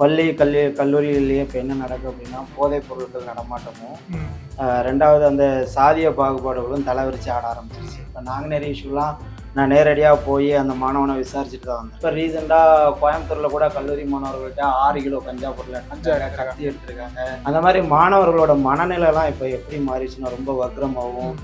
பள்ளி கல்லூ கல்லூரிகள்லேயே இப்போ என்ன நடக்கும் அப்படின்னா போதைப் பொருட்கள் நடமாட்டமும் ரெண்டாவது அந்த சாதிய பாகுபாடுகளும் தலைவிரிச்சு ஆட ஆரம்பிச்சிருச்சு. இப்போ நாங்கள் நிறைய இஷ்யூலாம் நான் நேரடியாக போய் அந்த மாணவனை விசாரிச்சுட்டு தான் வந்தேன். இப்போ ரீசெண்டாக கோயம்புத்தூரில் கூட கல்லூரி மாணவர்கள்ட்ட ஆறு கிலோ கஞ்சா பொருள் கஞ்சா கத்தி எடுத்திருக்காங்க. அந்த மாதிரி மாணவர்களோட மனநிலைலாம் இப்போ எப்படி மாறிச்சுன்னா ரொம்ப வக்ரமாகவும்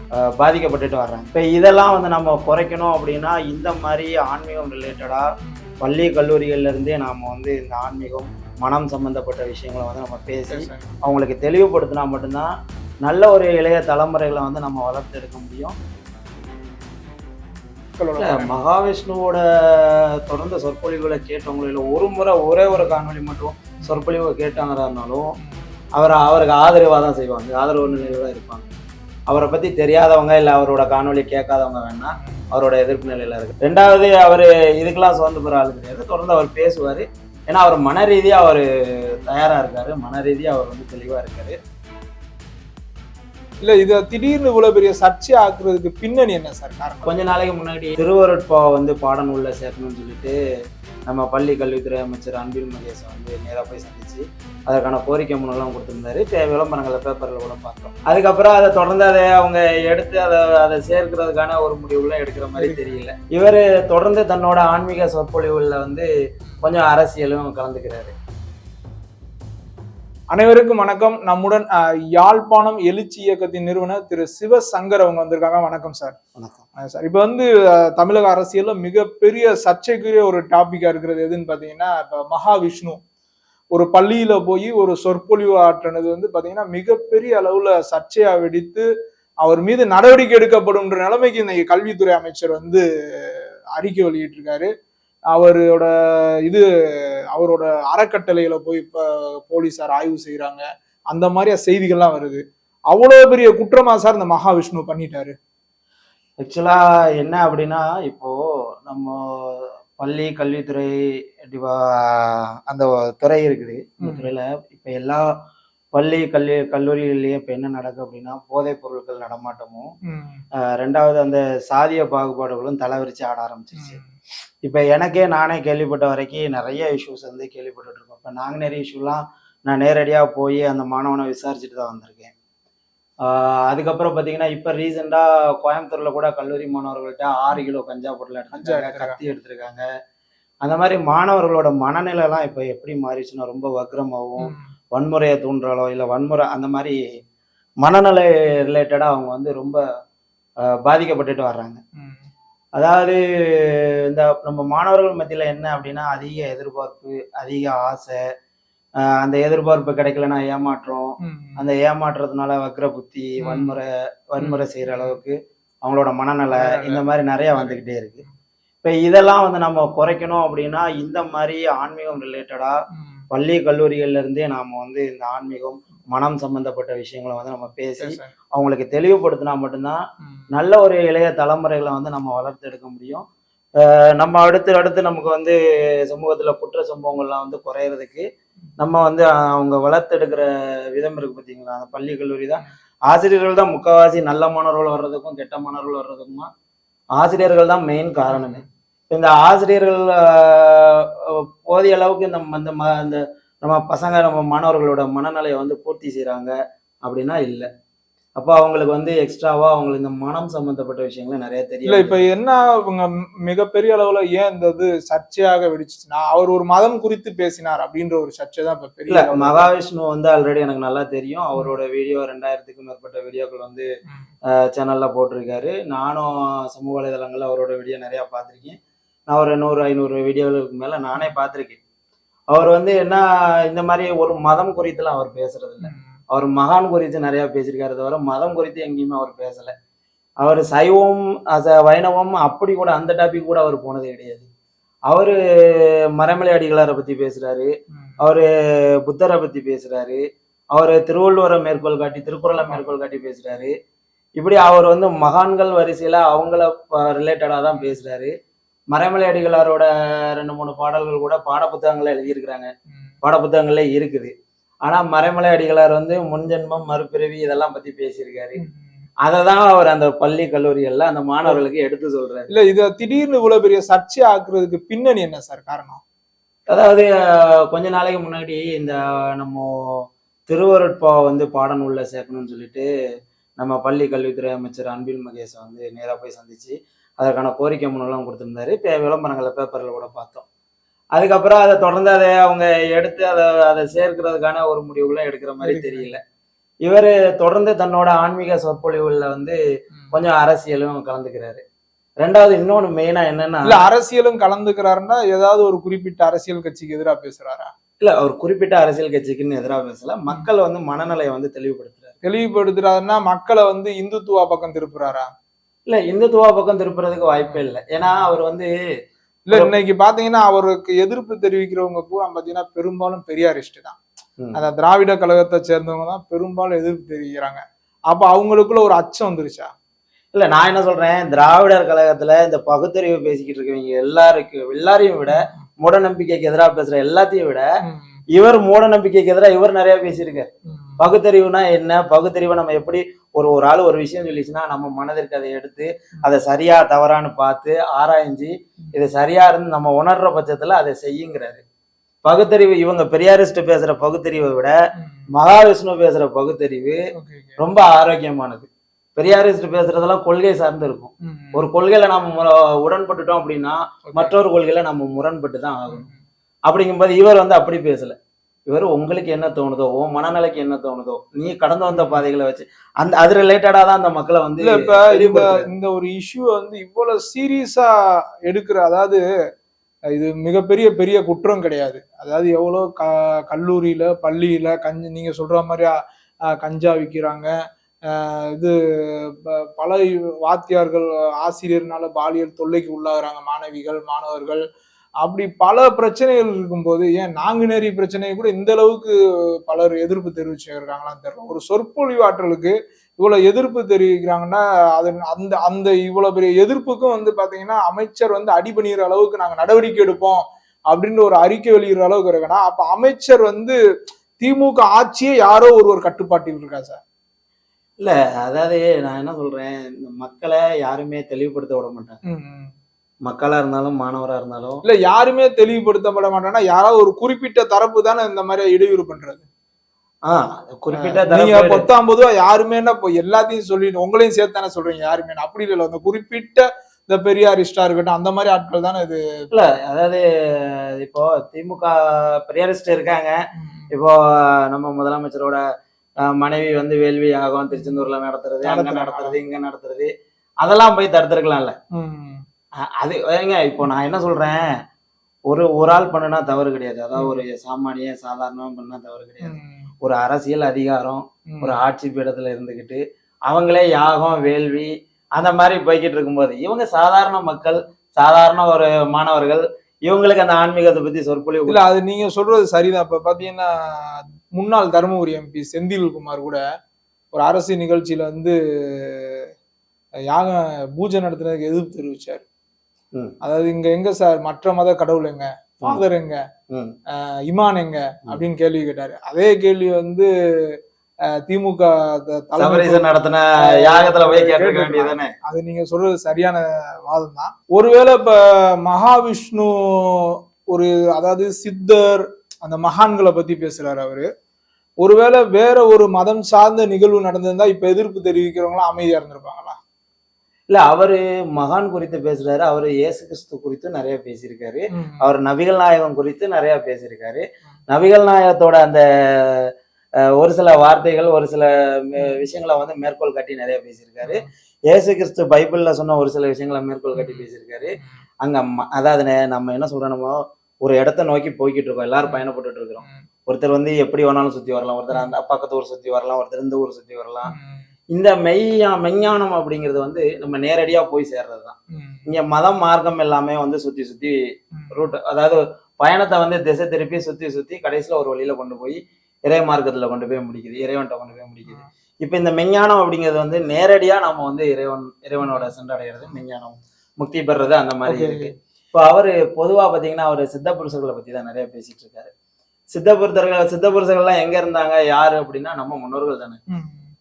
பாதிக்கப்பட்டுட்டு வர்றாங்க. இப்போ இதெல்லாம் வந்து நம்ம குறைக்கணும் அப்படின்னா இந்த மாதிரி ஆன்மீகம் ரிலேட்டடாக பள்ளி கல்லூரிகள்ல இருந்தே நாம் வந்து இந்த ஆன்மீகம் மனம் சம்பந்தப்பட்ட விஷயங்களை வந்து நம்ம பேசி அவங்களுக்கு தெளிவுபடுத்தினா மட்டும்தான் நல்ல ஒரு இளைய தலைமுறைகளை வந்து நம்ம வளர்த்தெடுக்க முடியும். இல்ல, மகாவிஷ்ணுவோட தொடர்ந்த சொற்பொழிவுகளை கேட்டவங்களில் ஒரு முறை ஒரே ஒரு காணொளி மட்டும் சொற்பொழிவு கேட்டாங்கிறதுனாலும் அவரை அவருக்கு ஆதரவாக தான் செய்வாங்க. ஆதரவு நிலையில தான் இருப்பாங்க. அவரை பற்றி தெரியாதவங்க இல்லை அவரோட காணொளி கேட்காதவங்க வேணா அவரோட எதிர்ப்பு நிலையில இருக்கு. ரெண்டாவது அவர் இதுக்கெல்லாம் பெற ஆளு கிடையாது. தொடர்ந்து அவர் பேசுவார். ஏன்னா அவர் மன ரீதியாக அவர் தயாராக இருக்காரு. மன ரீதியாக அவர் வந்து தெளிவாக இருக்காரு. இல்ல இத திடீர்னு இவ்வளவு பெரிய சர்ச்சை ஆக்குறதுக்கு பின்னணி என்ன சார்? காரணம்? கொஞ்ச நாளைக்கு முன்னாடி திருவருட்பாவை வந்து பாடநூல்ல சேர்க்கணும்னு சொல்லிட்டு நம்ம பள்ளி கல்வித்துறை அமைச்சர் அன்பில் மகேஷ் வந்து நேராக போய் சந்திச்சு அதற்கான கோரிக்கை முன்னெல்லாம் கொடுத்துருந்தாரு. விளம்பரங்களை பேப்பரில் கூட பார்த்தோம். அதுக்கப்புறம் அதை தொடர்ந்து அதை அவங்க எடுத்து அதை அதை சேர்க்கிறதுக்கான ஒரு முடிவுலாம் எடுக்கிற மாதிரி தெரியல. இவர் தொடர்ந்து தன்னோட ஆன்மீக சொற்பொழிவுகளில் வந்து கொஞ்சம் அரசியலும் கலந்துக்கிறாரு. அனைவருக்கும் வணக்கம். நம்முடன் யாழ்ப்பாணம் எழுச்சி இயக்கத்தின் நிறுவனர் திரு சிவசங்கர் அவங்க வந்திருக்காங்க. வணக்கம் சார். வணக்கம். சார் இப்போ வந்து தமிழக அரசியல்ல மிகப்பெரிய சர்ச்சைக்குரிய ஒரு டாபிக்கா இருக்கிறது எதுன்னு பாத்தீங்கன்னா இப்ப மகாவிஷ்ணு. ஒரு பள்ளியில போய் ஒரு சொற்பொழிவு ஆற்றினது வந்து பாத்தீங்கன்னா மிகப்பெரிய அளவுல சர்ச்சையா வெடித்து அவர் மீது நடவடிக்கை எடுக்கப்படும்ன்ற நிலைமைக்கு இன்னைக்கு கல்வித்துறை அமைச்சர் வந்து அறிக்கை வெளியிட்டிருக்காரு. அவரோட இது அவரோட அறக்கட்டளையில போய் இப்ப போலீசார் ஆய்வு செய்யறாங்க அந்த மாதிரியா செய்திகள்லாம் வருது. அவ்வளவு பெரிய குற்றமா சார் இந்த மகாவிஷ்ணு பண்ணிட்டாரு? ஆக்சுவலா என்ன அப்படின்னா இப்போ நம்ம பள்ளி கல்வித்துறை அந்த துறை இருக்குது. இந்த. துறையில இப்ப எல்லா பள்ளி கல்வி கல்லூரிகள்லயே இப்ப என்ன நடக்கும் அப்படின்னா போதைப் பொருட்கள் நடமாட்டமும் ரெண்டாவது அந்த சாதிய பாகுபாடுகளும் தலைவிரிச்சு ஆட ஆரம்பிச்சிருச்சு. இப்ப எனக்கே நானே கேள்விப்பட்ட வரைக்கும் நிறைய இஷ்யூஸ் வந்து கேள்விப்பட்டுட்டு இருக்கோம். இப்ப நாங்க நிறைய இஷ்யூலாம் நான் நேரடியா போய் அந்த மாணவனை விசாரிச்சுட்டு தான் வந்திருக்கேன். அதுக்கப்புறம் பாத்தீங்கன்னா இப்ப ரீசெண்டா கோயம்புத்தூர்ல கூட கல்லூரி மாணவர்கள்ட்ட ஆறு கிலோ கஞ்சா பொருள் எடுத்திருக்காங்க. கத்தி எடுத்திருக்காங்க. அந்த மாதிரி மாணவர்களோட மனநிலைலாம் இப்ப எப்படி மாறிடுச்சுன்னா ரொம்ப வக்ரமாகவும் வன்முறையை தூண்டுறாலோ இல்லை வன்முறை அந்த மாதிரி மனநிலை ரிலேட்டடாக அவங்க வந்து ரொம்ப பாதிக்கப்பட்டுட்டு வர்றாங்க. அதாவது இந்த நம்ம மாணவர்கள் மத்தியில் என்ன அப்படின்னா அதிக எதிர்பார்ப்பு அதிக ஆசை அந்த எதிர்பார்ப்பு கிடைக்கலன்னா ஏமாற்றம் அந்த ஏமாற்றுறதுனால வக்ர புத்தி. வன்முறை வன்முறை செய்யற அளவுக்கு அவங்களோட மனநல இந்த மாதிரி நிறைய வந்துகிட்டே இருக்கு. இப்ப இதெல்லாம் வந்து நம்ம குறைக்கணும் அப்படின்னா இந்த மாதிரி ஆன்மீகம் ரிலேட்டடா பள்ளி கல்லூரிகள்ல இருந்தே நாம வந்து இந்த ஆன்மீகம் மனம் சம்பந்தப்பட்ட விஷயங்களை வந்து நம்ம பேசி அவங்களுக்கு தெளிவுபடுத்தினா மட்டும்தான் நல்ல ஒரு இளைய தலைமுறைகளை வந்து நம்ம வளர்த்தெடுக்க முடியும். அஹ் நம்ம அடுத்து அடுத்து நமக்கு வந்து சமூகத்துல குற்ற சம்பவங்கள்லாம் வந்து குறையிறதுக்கு நம்ம வந்து அவங்க வளர்த்தெடுக்கிற விதம் இருக்கு பார்த்தீங்களா? அந்த பள்ளி கல்லூரி தான். ஆசிரியர்கள் தான் முக்கால்வாசி நல்ல மாணவர்கள் வர்றதுக்கும் கெட்ட மாணவர்கள் வர்றதுக்குமா? ஆசிரியர்கள் தான் மெயின் காரணமே. இந்த ஆசிரியர்கள் போதிய அளவுக்கு இந்த இந்த நம்ம பசங்க நம்ம மாணவர்களோட மனநிலையை வந்து பூர்த்தி செய்றாங்க அப்படின்னா இல்லை. அப்போ அவங்களுக்கு வந்து எக்ஸ்ட்ராவா அவங்களுக்கு இந்த மனம் சம்பந்தப்பட்ட விஷயங்கள் நிறைய இல்ல தெரியும் இப்ப என்ன இவங்க மிகப்பெரிய அளவுல ஏன் இந்த இது சர்ச்சையாக வெடிச்சுச்சுன்னா அவர் ஒரு மதம் குறித்து பேசினார் அப்படின்ற ஒரு சர்ச்சை தான் இப்ப பெரிய இல்ல மகாவிஷ்ணு வந்து ஆல்ரெடி எனக்கு நல்லா தெரியும். அவரோட வீடியோ ரெண்டாயிரத்துக்கும் மேற்பட்ட வீடியோக்கள் வந்து. சேனல்ல போட்டிருக்காரு. நானும் சமூக வலைதளங்கள்ல அவரோட வீடியோ நிறைய பார்த்திருக்கேன். நான் ஒரு நூறு ஐநூறு வீடியோகளுக்கு மேல நானே பார்த்திருக்கேன். அவர் வந்து என்ன இந்த மாதிரி ஒரு மதம் குறித்துலாம் அவர் பேசுறது இல்ல. அவர் மகான் குறித்து நிறைய பேசியிருக்காரு தவிர மதம் குறித்து எங்கேயுமே அவர் பேசல. அவர் சைவம் அச வைணவம் அப்படி கூட அந்த டாபிக் கூட அவர் போனதே கிடையாது. அவரு மரமலை அடிகளாரை பத்தி பேசுறாரு. ம். அவரு புத்தரை பத்தி பேசுறாரு. அவர் திருவள்ளுவரை மேற்கோள் காட்டி திருக்குறளை மேற்கோள் காட்டி பேசுறாரு. இப்படி அவர் வந்து மகான்கள் வரிசையில அவங்கள ரிலேட்டடா தான் பேசுறாரு. மறைமலை அடிகளாரோட ரெண்டு மூணு பாடல்கள் கூட பாட புத்தகங்கள்ல எழுதியிருக்கிறாங்க. பாட புத்தகங்கள்ல இருக்குது. ஆனா மறைமலை அடிகளார் வந்து முன்ஜென்மம் மறுபிறவி இதெல்லாம் பத்தி பேசியிருக்காரு. அதை தான் அவர் அந்த பள்ளி கல்லூரிகள்ல அந்த மாணவர்களுக்கு எடுத்து சொல்றாரு. இல்ல இத திடீர்னு இவ்வளவு பெரிய சர்ச்சை ஆக்குறதுக்கு பின்னணி என்ன சார் காரணம்? அதாவது கொஞ்ச நாளைக்கு முன்னாடி இந்த நம்ம திருவருட்பாவை வந்து பாடநூல்ல சேர்க்கணும்னு சொல்லிட்டு நம்ம பள்ளி கல்வித்துறை அமைச்சர் அன்பில் மகேஷை வந்து நேராக போய் சந்திச்சு அதற்கான கோரிக்கை மனுலாம் கொடுத்துருந்தாரு. இப்போ விளம்பரங்களை பேப்பரில் கூட பார்த்தோம். அதுக்கப்புறம் அதை தொடர்ந்து அதை அவங்க எடுத்து அதை அதை சேர்க்கிறதுக்கான ஒரு முடிவுலாம் எடுக்கிற மாதிரி தெரியல. இவர் தொடர்ந்து தன்னோட ஆன்மீக சொற்பொழிவுகளில் வந்து கொஞ்சம் அரசியலும் கலந்துக்கிறாரு. ரெண்டாவது இன்னொன்று மெயினாக என்னன்னா இல்ல அரசியலும் கலந்துக்கிறாருன்னா ஏதாவது ஒரு குறிப்பிட்ட அரசியல் கட்சிக்கு எதிராக பேசுறாரா? இல்ல அவர் குறிப்பிட்ட அரசியல் கட்சிக்குன்னு எதிராக பேசல. மக்கள் வந்து மனநிலையை வந்து தெளிவுபடுத்துறாரு. தெளிவுபடுத்துறாருன்னா மக்களை வந்து இந்துத்துவா பக்கம் திருப்புறாரா? இல்ல இந்துத்துவா பக்கம் திருப்புறதுக்கு வாய்ப்பே இல்லை. ஏன்னா அவர் வந்து இல்ல இன்னைக்கு பாத்தீங்கன்னா அவருக்கு எதிர்ப்பு தெரிவிக்கிறவங்க பூரா பாத்தீங்கன்னா பெரும்பாலும் பெரியாரிஸ்ட் தான். அந்த திராவிட கழகத்தை சேர்ந்தவங்க தான் பெரும்பாலும் எதிர்ப்பு தெரிவிக்கிறாங்க. அப்ப அவங்களுக்குள்ள ஒரு அச்சம் வந்துருச்சா? இல்ல நான் என்ன சொல்றேன் திராவிடர் கழகத்துல இந்த பகுத்தறிவு பேசிக்கிட்டு இருக்கவங்க எல்லாருக்கும் எல்லாரையும் விட மூட நம்பிக்கைக்கு எதிராக பேசுற எல்லாத்தையும் விட இவர் மூட நம்பிக்கைக்கு எதிராக இவர் நிறைய பேசியிருக்காரு. பகுத்தறிவுனா என்ன? பகுத்தறிவை நம்ம எப்படி ஒரு ஒரு ஆள் ஒரு விஷயம் சொல்லிச்சுன்னா நம்ம மனதிற்கு அதை எடுத்து அதை சரியா தவறான்னு பார்த்து ஆராய்ஞ்சு இது சரியா இருந்து நம்ம உணர்ற பட்சத்துல அதை செய்யுங்கிறாரு. பகுத்தறிவு இவங்க பெரியாரிஸ்ட் பேசுற பகுத்தறிவை விட மகாவிஷ்ணு பேசுற பகுத்தறிவு ரொம்ப ஆரோக்கியமானது. பெரியாரிஸ்ட் பேசுறதெல்லாம் கொள்கை சார்ந்து இருக்கும். ஒரு கொள்கையில நம்ம உடன்பட்டுட்டோம் அப்படின்னா மற்றொரு கொள்கையில நம்ம முரண்பட்டு தான் ஆகணும் அப்படிங்கும்போது இவர் வந்து அப்படி பேசல. இவர் உங்களுக்கு என்ன தோணுதோ உன் மனநிலைக்கு என்ன தோணுதோ நீ கடந்து வந்த பாதைகளை வச்சு அந்த அது ரிலேட்டடா தான் அந்த மக்களை வந்து இப்ப இந்த ஒரு இஷ்யூ வந்து இவ்வளவு சீரியஸா எடுக்கிற அதாவது இது மிகப்பெரிய பெரிய குற்றம் கிடையாது. அதாவது எவ்வளோ க கல்லூரியில பள்ளியில கஞ்சி நீங்க சொல்ற மாதிரி கஞ்சா விற்கிறாங்க இது பல வாத்தியார்கள் ஆசிரியர்னால பாலியல் தொல்லைக்கு உள்ளாகுறாங்க. மாணவிகள் மாணவர்கள் அப்படி பல பிரச்சனைகள் இருக்கும்போது ஏன் நாங்குநேரி பிரச்சனையை கூட இந்த அளவுக்கு பலர் எதிர்ப்பு தெரிவிச்சு இருக்காங்களான்னு தெரியல. ஒரு சொற்பொழிவு ஆற்றலுக்கு இவ்வளவு எதிர்ப்பு தெரிவிக்கிறாங்கன்னா அது அந்த அந்த இவ்வளவு பெரிய எதிர்ப்புக்கும் வந்து பாத்தீங்கன்னா அமைச்சர் வந்து அடிபணிகிற அளவுக்கு நாங்க நடவடிக்கை எடுப்போம் அப்படின்ற ஒரு அறிக்கை வெளியிடுற அளவுக்கு இருக்குன்னா அப்ப அமைச்சர் வந்து திமுக ஆட்சியே யாரோ ஒருவர் கட்டுப்பாட்டில் இருக்கா சார்? இல்ல அதாவது நான் என்ன சொல்றேன் இந்த மக்களை யாருமே தெளிவுபடுத்த விட மாட்டாங்க. மக்களா இருந்தாலும் மாணவரா இருந்தாலும். இல்ல யாருமே தெளிவுபடுத்தப்பட மாட்டாங்கன்னா யாராவது ஒரு குறிப்பிட்ட தரப்பு தானே இந்த மாதிரி இடையூறு பண்றது. ஆஹ் குறிப்பிட்ட நீங்க பொதுவா யாருமே இப்போ எல்லாத்தையும் சொல்லிட்டு உங்களையும் சேர்த்து தானே சொல்றீங்க யாருமே அப்படி இல்லை அந்த குறிப்பிட்ட இந்த பெரியாரிஸ்டா இருக்கட்டும் அந்த மாதிரி ஆட்கள் தானே இது. இல்ல அதாவது இப்போ திமுக பெரியாரிஸ்ட் இருக்காங்க. இப்போ நம்ம முதலமைச்சரோட மனைவி வந்து வேள்வி யாகம் திருச்செந்தூர்ல நடத்துறது அங்க. நடத்துறது இங்க நடத்துறது அதெல்லாம் போய் தடுத்திருக்கலாம்ல. அது ஏங்க இப்போ நான் என்ன சொல்றேன் ஒரு ஒரு ஆள் பண்ணுனா தவறு கிடையாது அதாவது ஒரு சாமானிய சாதாரணமா பண்ணா தவறு கிடையாது. ஒரு அரசியல் அதிகாரம். ஒரு ஆட்சி பீடத்துல இருந்துகிட்டு அவங்களே யாகம் வேள்வி அந்த மாதிரி போய்கிட்டு இருக்கும்போது இவங்க சாதாரண மக்கள் சாதாரண ஒரு மாணவர்கள் இவங்களுக்கு அந்த ஆன்மீகத்தை பத்தி சொற்பொழிவு இல்ல அது நீங்க சொல்றது சரிதான் இப்ப பாத்தீங்கன்னா முன்னாள் தருமபுரி எம்பி செந்தில்குமார் கூட ஒரு அரசு நிகழ்ச்சியில வந்து யாக பூஜை நடத்துனதுக்கு எதிர்ப்பு தெரிவிச்சார். அதாவது இங்க எங்க சார்? மற்ற மத கடவுள் எங்க ஃபாதர் எங்க இமான் எங்க அப்படின்னு கேள்வி கேட்டாரு. அதே கேள்வி வந்து திமுக நடத்தின யாகத்துல போய் கேட்டிருக்க வேண்டியதானே அது நீங்க சொல்றது சரியான வாதம் தான் ஒருவேளை இப்ப மகாவிஷ்ணு ஒரு அதாவது சித்தர் அந்த மகான்களை பத்தி பேசுறாரு அவரு. ஒருவேளை வேற ஒரு மதம் சார்ந்த நிகழ்வு நடந்திருந்தா இப்ப எதிர்ப்பு தெரிவிக்கிறவங்களாம் அமைதியா இருந்திருப்பாங்களா? இல்ல அவரு மகான் குறித்து பேசுறாரு அவரு இயேசு கிறிஸ்து குறித்து நிறைய பேசியிருக்காரு. அவர் நபிகள் நாயகம் குறித்து நிறைய பேசியிருக்காரு. நபிகள் நாயகத்தோட அந்த ஒரு சில வார்த்தைகள் ஒரு சில விஷயங்களை வந்து மேற்கோள் காட்டி நிறைய பேசியிருக்காரு. இயேசு கிறிஸ்து பைபிள்ல சொன்ன ஒரு சில விஷயங்களை மேற்கோள் காட்டி பேசியிருக்காரு. அங்க அதாவது நம்ம என்ன சொல்றோம் ஒரு இடத்த நோக்கி போய்கிட்டு இருக்கோம். எல்லாரும் பயணப்பட்டுட்டு இருக்கிறோம். ஒருத்தர் வந்து எப்படி வேணாலும் சுத்தி வரலாம். ஒருத்தர் அந்த பக்கத்து ஊர் சுத்தி வரலாம். ஒருத்தர் இந்த ஊர் சுத்தி வரலாம். இந்த மெய்யா மெஞ்ஞானம் அப்படிங்கிறது வந்து நம்ம நேரடியா போய் சேர்றது தான் இங்க மதம் மார்க்கம் எல்லாமே வந்து சுத்தி சுத்தி ரூட் அதாவது பயணத்தை வந்து திசை திருப்பி சுத்தி சுத்தி கடைசியில ஒரு வழியில கொண்டு போய் இறை மார்க்கத்துல கொண்டு போய் முடிக்குது இறைவன்ட்ட கொண்டு போய் முடிக்குது. இப்ப இந்த மெஞ்ஞானம் அப்படிங்கிறது வந்து நேரடியா நம்ம வந்து இறைவன் இறைவனோட சென்றடைகிறது மெஞ்ஞானம் முக்தி பெறுறது அந்த மாதிரி. இருக்கு. இப்போ அவரு பொதுவா பாத்தீங்கன்னா அவர் சித்த புருஷர்களை பத்தி தான் நிறைய பேசிட்டு இருக்காரு. சித்த புருஷர்கள் சித்த புருஷர்கள்லாம் எங்க இருந்தாங்க யாரு அப்படின்னா நம்ம முன்னோர்கள் தானே.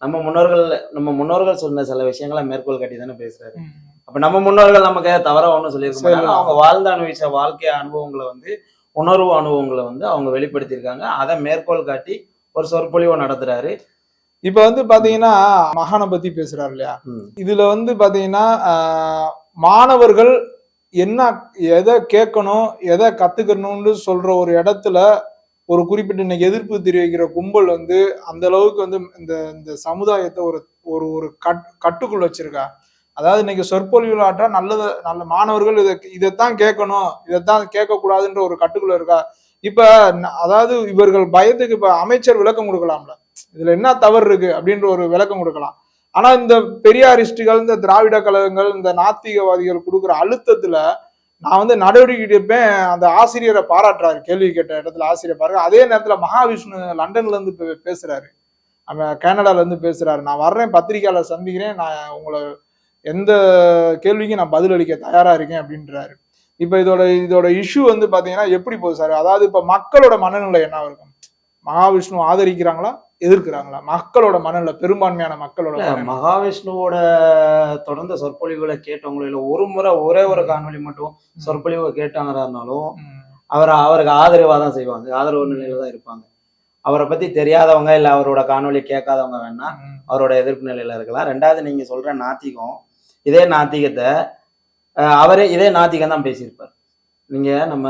நம்ம முன்னோர்கள் நம்ம முன்னோர்கள் சொன்ன சில விஷயங்களை மேற்கோள் காட்டி தானே பேசுறாரு. அப்ப நம்ம முன்னோர்கள் நமக்கு தவறா ஒண்ணும் சொல்லியிருக்க. மாட்டாங்க. அவங்க வாழ்ந்து அனுபவிச்ச வாழ்க்கை அனுபவங்களை வந்து உணர்வு அனுபவங்களை வந்து அவங்க வெளிப்படுத்தியிருக்காங்க. அதை மேற்கோள் காட்டி ஒரு சொற்பொழிவை நடத்துறாரு. இப்ப வந்து பாத்தீங்கன்னா மகானை பத்தி பேசுறாரு இல்லையா. இதுல வந்து பாத்தீங்கன்னா மாணவர்கள் என்ன எதை கேட்கணும் எதை கத்துக்கணும்னு சொல்ற ஒரு இடத்துல ஒரு குறிப்பிட்ட இன்னைக்கு எதிர்ப்பு தெரிவிக்கிற கும்பல் வந்து அந்த அளவுக்கு வந்து இந்த இந்த சமுதாயத்தை ஒரு ஒரு ஒரு கட் கட்டுக்குள் வச்சிருக்கா. அதாவது இன்னைக்கு சொற்பொழிவில் ஆற்றா நல்லது நல்ல மாணவர்கள் இதை இதைத்தான் கேட்கணும் இதைத்தான் கேட்கக்கூடாதுன்ற ஒரு கட்டுக்குள்ள இருக்கா. இப்ப அதாவது இவர்கள் பயத்துக்கு இப்ப அமைச்சர் விளக்கம் கொடுக்கலாம்ல. இதுல என்ன தவறு இருக்கு அப்படின்ற ஒரு விளக்கம் கொடுக்கலாம். ஆனா இந்த பெரியாரிஸ்டுகள் இந்த திராவிட கழகங்கள் இந்த நாத்திகவாதிகள் கொடுக்குற அழுத்தத்துல நான் வந்து நடவடிக்கை எடுப்பேன். அந்த ஆசிரியரை பாராட்டுறாரு. கேள்வி கேட்ட இடத்துல ஆசிரியர் பாருங்க. அதே நேரத்தில் மகாவிஷ்ணு லண்டன்ல இருந்து பே- பேசுறாரு. அவன் கனடால இருந்து பேசுறாரு. நான் வர்றேன். பத்திரிகையாளர் சந்திக்கிறேன். நான் உங்களை எந்த கேள்விக்கும் நான் பதிலளிக்க தயாரா இருக்கேன் அப்படின்றாரு. இப்போ இதோட இதோட இஷ்யூ வந்து பாத்தீங்கன்னா எப்படி போகுது சார் அதாவது இப்போ மக்களோட மனநிலை என்ன இருக்கும்? மகாவிஷ்ணு ஆதரிக்கிறாங்களா? எதிர்க்கிறாங்களா? மக்களோட மனநிலை பெரும்பான்மையான மக்களோட இல்ல. மகாவிஷ்ணுவோட தொடர்ந்த சொற்பொழிவுகளை கேட்டவங்கள ஒரு முறை ஒரே ஒரு காணொளி மட்டும் சொற்பொழிவை கேட்டாங்கறாருனாலும் அவர் அவருக்கு ஆதரவாக தான் செய்வாங்க. ஆதரவு நிலையில தான் இருப்பாங்க. அவரை பத்தி தெரியாதவங்க இல்ல அவரோட காணொளி கேட்காதவங்க வேணா அவரோட எதிர்ப்பு நிலையில இருக்கலாம். ரெண்டாவது நீங்க சொல்ற நாத்திகம் இதே நாத்திகத்தை அவரே இதே நாத்திகம் தான் பேசியிருப்பார். நீங்க நம்ம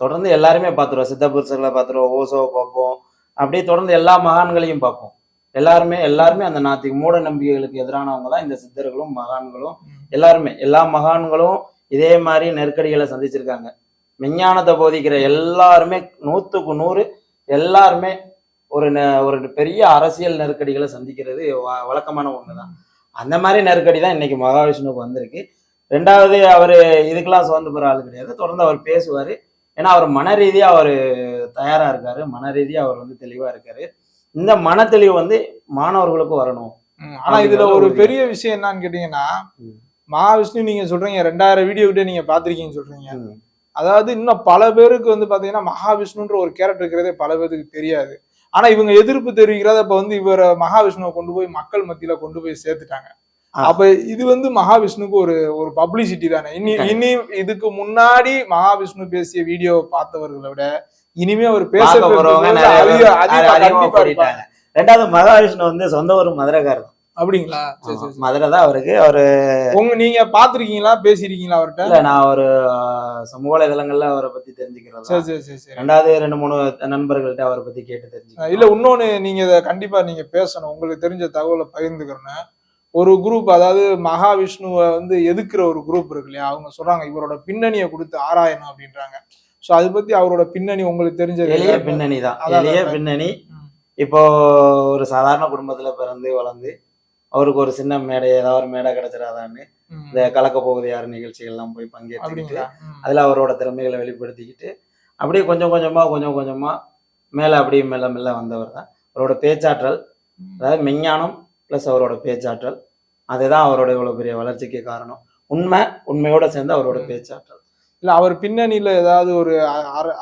தொடர்ந்து எல்லாருமே பார்த்துருவோம். சித்த புருஷர்களை பார்த்துருவோம் ஓசோவை பார்ப்போம் அப்படியே தொடர்ந்து எல்லா மகான்களையும் பார்ப்போம். எல்லாருமே எல்லாருமே அந்த நாத்திக மூட நம்பிக்கைகளுக்கு எதிரானவங்க தான் இந்த சித்தர்களும் மகான்களும். எல்லாருமே எல்லா மகான்களும் இதே மாதிரி நெருக்கடிகளை சந்திச்சிருக்காங்க. விஞ்ஞானத்தை போதிக்கிற எல்லாருமே நூத்துக்கு நூறு எல்லாருமே ஒரு நெ- ஒரு பெரிய அரசியல் நெருக்கடிகளை சந்திக்கிறது வழக்கமான ஒண்ணுதான். அந்த மாதிரி நெருக்கடி தான் இன்னைக்கு மகாவிஷ்ணுவுக்கு வந்திருக்கு. ரெண்டாவது அவர் இதுக்கெல்லாம் சுதந்து போற ஆள் கிடையாது. தொடர்ந்து அவர் பேசுவார். ஏன்னா அவர் மன ரீதியா அவர் தயாரா இருக்காரு மன ரீதியா அவர் வந்து தெளிவா இருக்காரு இந்த மன தெளிவு வந்து மாணவர்களுக்கும் வரணும். ஆனா இதுல ஒரு பெரிய விஷயம் என்னன்னு கேட்டீங்கன்னா. மகாவிஷ்ணு நீங்க சொல்றீங்க ரெண்டாயிரம் வீடியோ கிட்ட நீங்க பாத்திருக்கீங்கன்னு சொல்றீங்க. அதாவது இன்னும் பல பேருக்கு வந்து பாத்தீங்கன்னா மகாவிஷ்ணுன்ற ஒரு கேரக்டர் இருக்கிறதே பல பேருக்கு தெரியாது ஆனா இவங்க எதிர்ப்பு தெரிவிக்கிறத அப்ப வந்து இவரை மகாவிஷ்ணுவை கொண்டு போய் மக்கள் மத்தியில கொண்டு போய் சேர்த்துட்டாங்க. அப்ப இது வந்து மகாவிஷ்ணுக்கு ஒரு ஒரு பப்ளிசிட்டி தானே இனி இனி இதுக்கு முன்னாடி மகாவிஷ்ணு பேசிய வீடியோ பார்த்தவர்களை விட இனிமே அவர் பேச போறவங்க ரெண்டாவது மகாவிஷ்ணு வந்து சொந்த ஊர் மதுரைக்காரர். அப்படிங்களா. மதுரை தான் அவருக்கு. அவரு உங்க நீங்க பாத்திருக்கீங்களா பேசிருக்கீங்களா அவர்கிட்ட? இல்ல நான் ஒரு சமூக வலைதளங்கள்ல அவரை பத்தி தெரிஞ்சுக்கிறது? சரி. சரி சரி சரி. ரெண்டாவது ரெண்டு மூணு நண்பர்கள்ட்ட அவரை பத்தி கேட்டு தெரிஞ்சுக்கிறேன். இல்ல இன்னொன்னு நீங்க இதை கண்டிப்பா நீங்க பேசணும். உங்களுக்கு தெரிஞ்ச தகவலை பகிர்ந்துக்கிறேன்னு ஒரு குரூப் அதாவது மகாவிஷ்ணுவை வந்து எதுக்குற ஒரு குரூப் இருக்கு இல்லையா? அவங்க சொல்றாங்க இவரோட பின்னணியை கொடுத்து ஆராயணும் அப்படின்றாங்க. சோ அதை பத்தி அவரோட பின்னணி உங்களுக்கு தெரிஞ்சது எளிய பின்னணி தான் எளிய. பின்னணி. இப்போ ஒரு சாதாரண குடும்பத்துல பிறந்து வளர்ந்து அவருக்கு ஒரு சின்ன மேடை ஏதாவது ஒரு மேடை கிடைச்சிடாதான்னு. இந்த கலக்க போகுது யார் நிகழ்ச்சிகள்லாம் போய் பங்கேற்றுக்கிட்டு. அதில் அவரோட திறமைகளை வெளிப்படுத்திக்கிட்டு அப்படியே கொஞ்சம் கொஞ்சமா கொஞ்சம் கொஞ்சமா மேலே அப்படியே மெல்ல மெல்ல வந்தவர் தான் அவரோட பேச்சாற்றல் அதாவது மெஞ்ஞானம் ப்ளஸ் அவரோட பேச்சாற்றல் அதுதான் அவரோட இவ்வளவு பெரிய வளர்ச்சிக்கு காரணம் உண்மை உண்மையோட சேர்ந்து அவரோட. பேச்சாற்றல் இல்ல அவர் பின்னணியில ஏதாவது ஒரு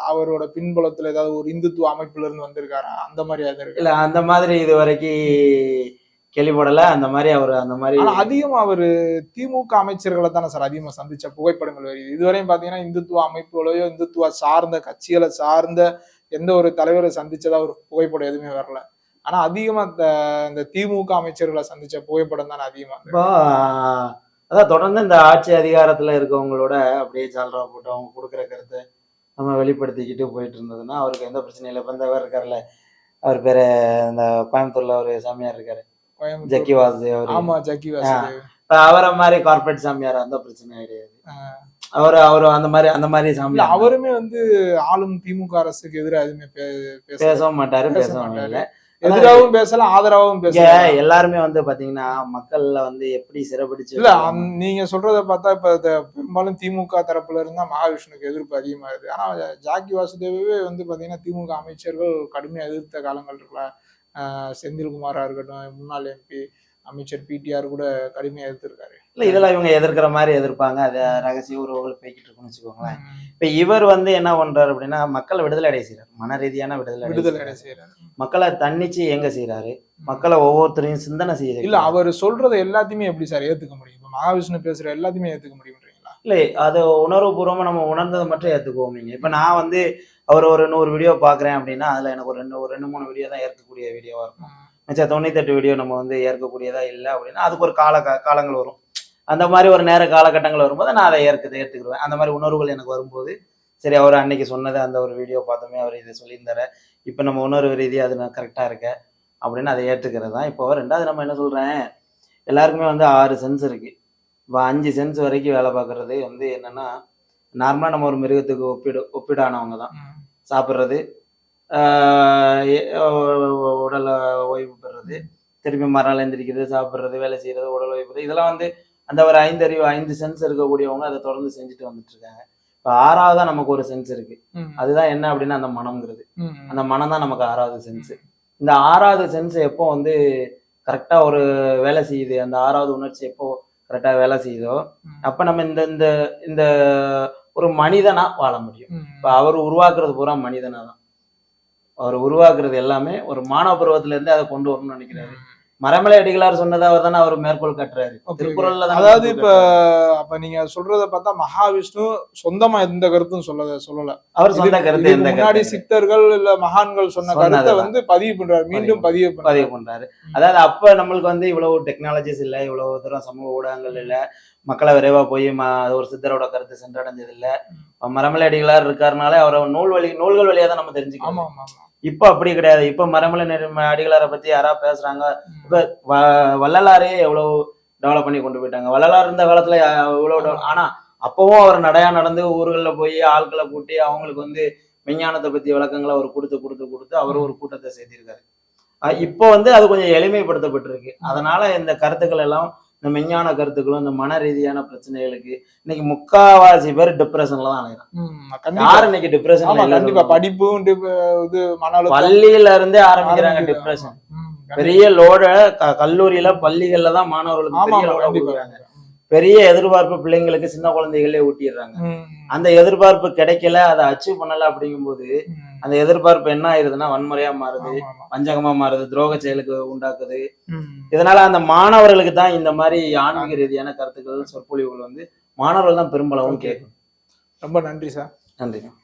அவரோட பின்புலத்துல ஏதாவது ஒரு இந்துத்துவ அமைப்புல இருந்து வந்திருக்காரா? அந்த மாதிரி ஏதாவது இருக்கு? இல்ல அந்த மாதிரி இது வரைக்கும் கேள்விப்படல. அந்த மாதிரி அவர் அந்த மாதிரி அதிகமா அவரு திமுக அமைச்சர்களை தானே சார் அதிகமா சந்திச்ச புகைப்படங்கள் வருது இதுவரையும் பாத்தீங்கன்னா இந்துத்துவ அமைப்புகளையோ இந்துத்துவ சார்ந்த கட்சிகளை சார்ந்த எந்த ஒரு தலைவரை சந்திச்சதா ஒரு புகைப்படம் எதுவுமே வரல. ஆனா அதிகமா இந்த திமுக அமைச்சர்களை சந்திச்ச புகைப்படம் தானே அதிகமா. இப்போ அதான் தொடர்ந்து இந்த ஆட்சி அதிகாரத்துல இருக்கவங்களோட அப்படியே ஜால்ரா போட்டு அவங்க கொடுக்குற கருத்தை நம்ம வெளிப்படுத்திக்கிட்டு போயிட்டு இருந்ததுன்னா அவருக்கு எந்த பிரச்சனையும் இல்லை. இப்போ இந்த இவர் இருக்கார்ல அவர் பேரு இந்த கோயம்புத்தூர்ல ஒரு சாமியார் இருக்காரு. ஜக்கி வாசு அவர். ஆமா ஜக்கி வாசுதேவ். இப்ப அவரை மாதிரி கார்பரேட் சாமியார் அந்த பிரச்சனை கிடையாது. அவர் அவர் அந்த மாதிரி அந்த மாதிரி சாமியார் அவருமே வந்து ஆளும் திமுக அரசுக்கு எதிராக எதுவுமே பேசவும் மாட்டாரு பேச மாட்டாரு. எதிராகவும் பேசல ஆதரவாகவும் இங்க பேசல எல்லாருமே வந்து பாத்தீங்கன்னா மக்கள்ல வந்து எப்படி சிறப்பிடிச்சு இல்ல நீங்க சொல்றத பார்த்தா இப்ப பெரும்பாலும் திமுக தரப்புல இருந்தா மகாவிஷ்ணுக்கு எதிர்ப்பு அதிகமா இருக்கு ஆனா ஜாக்கி வாசுதேவவே வந்து பாத்தீங்கன்னா திமுக அமைச்சர்கள் கடுமையா எதிர்த்த காலங்கள் இருக்குல்ல. செந்தில்குமாரா இருக்கட்டும் முன்னாள் எம்பி அமைச்சர் பிடிஆர் கூட கடுமையா எதிர்த்திருக்காரு. இல்ல இதெல்லாம் இவங்க எதிர்க்கிற மாதிரி எதிர்ப்பாங்க. அது ரகசிய உறவுகள் போய்கிட்டு இருக்குன்னு வச்சுக்கோங்களேன். இப்ப இவர் வந்து என்ன பண்றாரு அப்படின்னா மக்களை விடுதலை அடைய செய்யறாரு மன ரீதியான விடுதலை விடுதலை செய்யறாரு மக்களை தன்னிச்சு இயங்க செய்யறாரு மக்களை ஒவ்வொருத்தரையும் சிந்தனை செய்ய இல்ல அவர் சொல்றதை எல்லாத்தையுமே எப்படி சார் ஏத்துக்க முடியும்? இப்ப மகாவிஷ்ணு பேசுற எல்லாத்தையுமே ஏத்துக்க முடியும்ன்றீங்களா இல்லை அது உணர்வுபூர்வமா நம்ம உணர்ந்ததை மட்டும் ஏத்துக்குவோம் நீங்க. இப்ப நான் வந்து அவர் ஒரு நூறு வீடியோ பாக்குறேன் அப்படின்னா அதுல எனக்கு ஒரு ரெண்டு ஒரு ரெண்டு மூணு வீடியோ தான் ஏற்கக்கூடிய வீடியோவா இருக்கும். மிச்சம் தொண்ணூத்தெட்டு வீடியோ நம்ம வந்து ஏற்கக்கூடியதா இல்லை அப்படின்னா அதுக்கு ஒரு கால காலங்கள் வரும். அந்த மாதிரி ஒரு நேர காலகட்டங்கள் வரும்போது நான் அதை ஏற்க ஏற்றுக்குருவேன். அந்த மாதிரி உணர்வுகள் எனக்கு வரும்போது சரி அவர் அன்னைக்கு சொன்னது அந்த ஒரு வீடியோ பார்த்தோமே அவர் இதை சொல்லியிருந்தாரு. இப்போ நம்ம உணர்வு ரீதியாக அது நான் கரெக்டாக இருக்க? அப்படின்னு அதை ஏற்றுக்கிறது தான். இப்போ ரெண்டாவது நம்ம என்ன சொல்கிறேன் எல்லாருக்குமே வந்து ஆறு சென்ஸ் இருக்கு. இப்போ அஞ்சு சென்ஸ் வரைக்கும் வேலை பார்க்குறது வந்து என்னன்னா நார்மலாக நம்ம ஒரு மிருகத்துக்கு ஒப்பிடு ஒப்பிடானவங்க தான். சாப்பிட்றது உடலை ஓய்வு பெறுறது திருப்பி மறுநாள் எந்திரிக்கிறது சாப்பிட்றது வேலை செய்யறது உடல் ஓய்வு இதெல்லாம் வந்து அந்த ஒரு ஐந்து அறிவு ஐந்து சென்ஸ் இருக்கக்கூடியவங்க அதை தொடர்ந்து செஞ்சுட்டு வந்துட்டு இருக்காங்க இப்போ ஆறாவதா நமக்கு ஒரு சென்ஸ் இருக்கு. அதுதான் என்ன அப்படின்னா அந்த மனம்ங்கிறது. அந்த மனம் தான் நமக்கு ஆறாவது சென்ஸ் இந்த ஆறாவது சென்ஸ் எப்போ வந்து கரெக்டா ஒரு வேலை செய்யுது? அந்த ஆறாவது உணர்ச்சி எப்போ கரெக்டா வேலை செய்யுதோ? அப்ப நம்ம இந்த இந்த இந்த ஒரு மனிதனா வாழ முடியும். இப்ப அவர் உருவாக்குறது பூரா மனிதனா தான் அவர் உருவாக்குறது எல்லாமே ஒரு மானவ பருவத்துல இருந்து அதை கொண்டு வரணும்னு நினைக்கிறாரு. மரமலை அடிகளார் சொன்னதை அவர் தானே அவர் மேற்கோள் காட்டுறாரு. திருக்குறள்ல அதாவது இப்ப. அப்ப நீங்க சொல்றத பார்த்தா மகாவிஷ்ணு சொந்தமா எந்த கருத்தும் சொல்ல சொல்லல. அவர் சொந்த இதுக்கு- கருத்து முன்னாடி சித்தர்கள் இல்ல மகான்கள் சொன்ன கருத்தை. வந்து பதிவு பண்றாரு மீண்டும் பதிவு பதிவு பண்றாரு. அதாவது அப்ப நம்மளுக்கு வந்து இவ்வளவு டெக்னாலஜிஸ் இல்ல இவ்வளவு தூரம் சமூக ஊடகங்கள் இல்ல. மக்களை விரைவா போய் ஒரு சித்தரோட கருத்து சென்றடைஞ்சது இல்ல. மரமலை அடிகளார் இருக்காருனாலே அவரை நூல் வழி நூல்கள் வழியா தான் நம்ம தெரிஞ்சுக்கணும் ஆமா இப்ப அப்படி கிடையாது. இப்ப மரமலை அடிகளாரை பத்தி யாரா பேசுறாங்க? இப்ப வ- வள்ளலாரே எவ்வளவு டெவலப் பண்ணி கொண்டு போயிட்டாங்க. வள்ளலார் இருந்த காலத்துல இவ்வளவு ஆனா அப்பவும் அவர் நடையா நடந்து ஊர்கள்ல போய் ஆட்களை கூட்டி அவங்களுக்கு வந்து விஞ்ஞானத்தை பத்தி விளக்கங்களை அவர் கொடுத்து கொடுத்து கொடுத்து அவர் ஒரு கூட்டத்தை சேர்த்திருக்காரு அஹ் இப்போ வந்து அது கொஞ்சம் எளிமைப்படுத்தப்பட்டிருக்கு. அதனால இந்த கருத்துக்கள் எல்லாம் இந்த விஞ்ஞான கருத்துக்களும் இந்த மன ரீதியான பிரச்சனைகளுக்கு இன்னைக்கு முக்காவாசி பேர் டிப்ரெஷன்ல தான் அலைகிறான் யார் இன்னைக்கு டிப்ரெஷன் கண்டிப்பா. படிப்பும் இது மன பள்ளியில இருந்தே ஆரம்பிக்கிறாங்க. டிப்ரெஷன். பெரிய லோட கல்லூரியில பள்ளிகள்ல தான் மாணவர்களுக்கு பெரிய லோட கொடுக்குறாங்க. பெரிய எதிர்பார்ப்பு பிள்ளைங்களுக்கு சின்ன குழந்தைகளே ஊட்டிடுறாங்க. அந்த எதிர்பார்ப்பு கிடைக்கல அதை அச்சீவ் பண்ணல அப்படிங்கும்போது அந்த எதிர்பார்ப்பு என்ன ஆயிருதுன்னா வன்முறையா மாறுது. பஞ்சகமா மாறுது துரோக செயலுக்கு உண்டாக்குது. இதனால அந்த மாணவர்களுக்கு தான் இந்த மாதிரி ஆன்மீக ரீதியான கருத்துக்கள் சொற்பொழிவுகள் வந்து மாணவர்கள் தான் பெரும்பளவும் கேட்கும். ரொம்ப நன்றி சார். நன்றி.